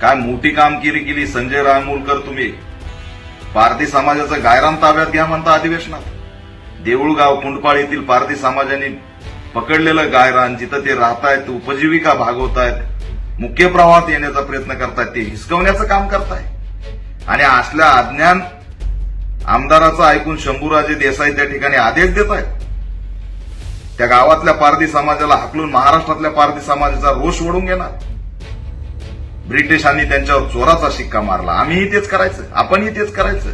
काय मोठी कामगिरी केली संजय रायमुलकर तुम्ही. पारधी समाजाचं गायरान ताब्यात घ्या म्हणता अधिवेशनात. देऊळगाव कुंडपाळ येथील पारधी समाजाने पकडलेलं गायरान जिथं ते राहतायत उपजीविका भागवतायत मुख्य प्रवाहात येण्याचा प्रयत्न करतायत ते हिसकवण्याचं काम करताय. आणि असल्या अज्ञान आमदाराचं ऐकून शंभूराजे देसाई त्या ठिकाणी आदेश देत आहेत त्या गावातल्या पारधी समाजाला हाकलून महाराष्ट्रातल्या पारधी समाजाचा रोष ओढून घेणार. ब्रिटिशांनी त्यांच्यावर चोराचा शिक्का मारला. आम्हीही तेच करायचं. आपणही तेच करायचं.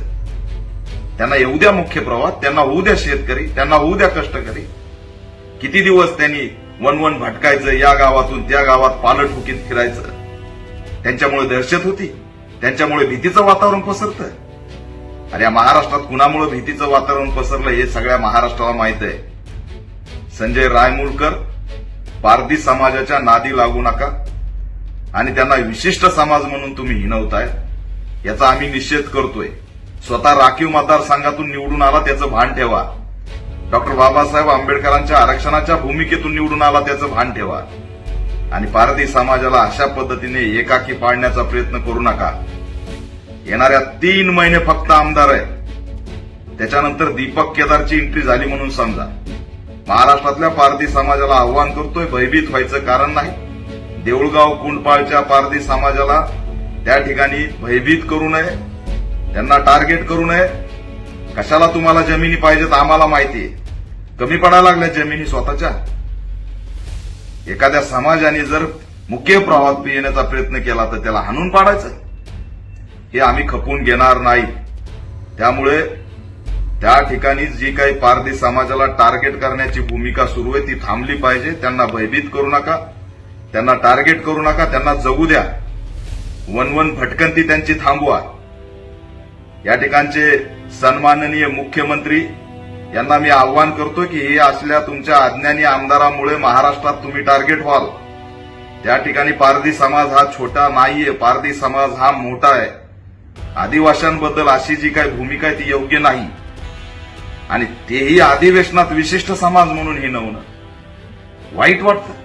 त्यांना येऊ द्या मुख्य प्रवाहात त्यांना होऊ द्या शेतकरी त्यांना होऊ द्या कष्टकरी. किती दिवस त्यांनी वन वन भटकायचं या गावातून त्या गावात पालटफुकीत फिरायचं? त्यांच्यामुळे दहशत होती. त्यांच्यामुळे भीतीचं वातावरण पसरतं. अरे या महाराष्ट्रात कुणामुळे भीतीचं वातावरण पसरलं हे सगळ्या महाराष्ट्राला माहीत आहे. संजय रायमुलकर पारधी समाजाच्या नादी लागू नका. आणि त्यांना विशिष्ट समाज म्हणून तुम्ही हिनवताय याचा आम्ही निषेध करतोय. स्वतः राखीव मतदारसंघातून निवडून आला त्याचं भान ठेवा. डॉक्टर बाबासाहेब आंबेडकरांच्या आरक्षणाच्या भूमिकेतून निवडून आला त्याचं भान ठेवा. आणि पारधी समाजाला अशा पद्धतीने एकाकी पाडण्याचा प्रयत्न करू नका. येणाऱ्या तीन महिने फक्त आमदार आहे त्याच्यानंतर दीपक केदारची एंट्री झाली म्हणून समजा. महाराष्ट्रातल्या भारतीय समाजाला आव्हान करतोय भयभीत व्हायचं कारण नाही. देऊळगाव कुंडपाळच्या पारधी समाजाला त्या ठिकाणी भयभीत करू नये त्यांना टार्गेट करू नये. कशाला तुम्हाला जमिनी पाहिजेत आम्हाला माहितीये कमी पडायला लागल्या जमिनी स्वतःच्या. एखाद्या समाजाने जर मुख्य प्रवाहात येण्याचा प्रयत्न केला तर त्याला हाणून पाडायचं. हे आम्ही खपून घेणार नाही. त्यामुळे त्या ठिकाणी जी काही पारधी समाजाला टार्गेट करण्याची भूमिका सुरू आहे ती थांबली पाहिजे. त्यांना भयभीत करू नका. त्यांना टार्गेट करू नका त्यांना जगू द्या. वन वन भटकंती त्यांची थांबवा. या ठिकाणचे सन्माननीय मुख्यमंत्री यांना मी आव्हान करतो की हे असल्या तुमच्या अज्ञानी आमदारामुळे महाराष्ट्रात तुम्ही टार्गेट व्हाल. त्या ठिकाणी पारधी समाज हा छोटा नाहीये पारधी समाज हा मोठा आहे. आदिवाशांबद्दल अशी जी काही भूमिका आहे ती योग्य नाही. आणि तेही अधिवेशनात विशिष्ट समाज म्हणून हिनवणं वाईट वाटतं.